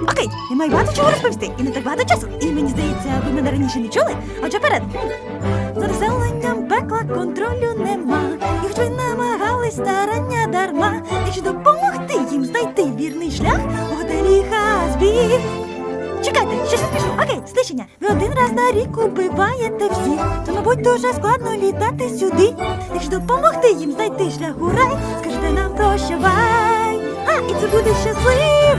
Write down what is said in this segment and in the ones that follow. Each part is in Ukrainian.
Окей, я маю багато чого розповісти, і не так багато часу. І мені здається, ви мене раніше не чули. Отже, вперед. За населенням пекла контролю нема. І хоч ви намагались старання дарма, якщо допомогти їм знайти вірний шлях у готелі Хазбі. Чекайте, ще щось пішло. Окей, стишення. Ви один раз на рік убиваєте всіх. То, мабуть, дуже складно літати сюди. Якщо допомогти їм знайти шлях у рай, скажете нам прощавай. А, і це буде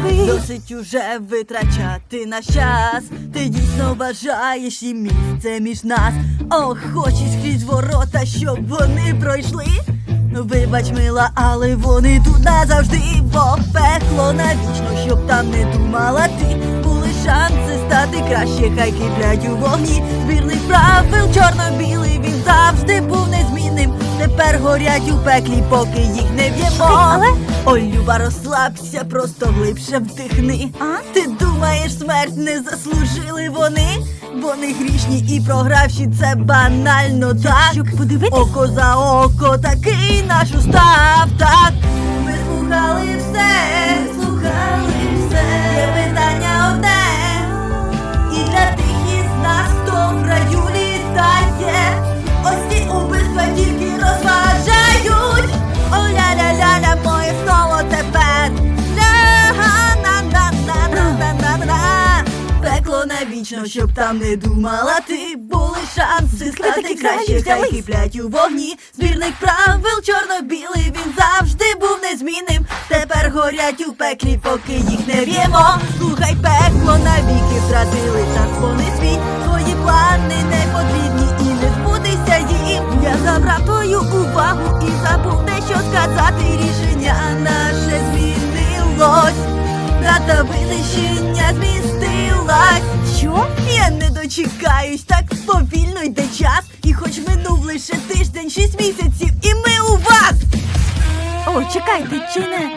щасливий. Досить уже витрачати наш час. Ти дійсно вважаєш і місце між нас. Ох, хочеш крізь ворота, щоб вони пройшли. Вибач, мила, але вони тут назавжди, бо пекло навічно, щоб там не думала ти. Були шанси стати краще, хай киплять у вогні. Тепер горять у пеклі, поки їх не в'ємо. Але- Ой, Люба, розслабся, просто глибше вдихни. А? Ти думаєш, смерть не заслужили вони? Вони грішні і програвші, це банально так. Щоб подивитись? Око за око, такий наш устав, так. Пекло навічно, щоб там не думала ти. Були шанси стати краще, хай киплять у вогні. Збірник правил чорно-білий, він завжди був незмінним. Тепер горять у пеклі, поки їх не б'ємо. Слухай, пекло навіки втратили танцполний світ. Твої плани не потрібні і не збудеться їм. Я забрав твою увагу і забув дещо сказати. Рішення наше змінилось. Дата винищення змістилась. Дочекаюсь, так повільно йде час. І хоч минув лише тиждень, шість місяців, і ми у вас. О, чекайте, чи не.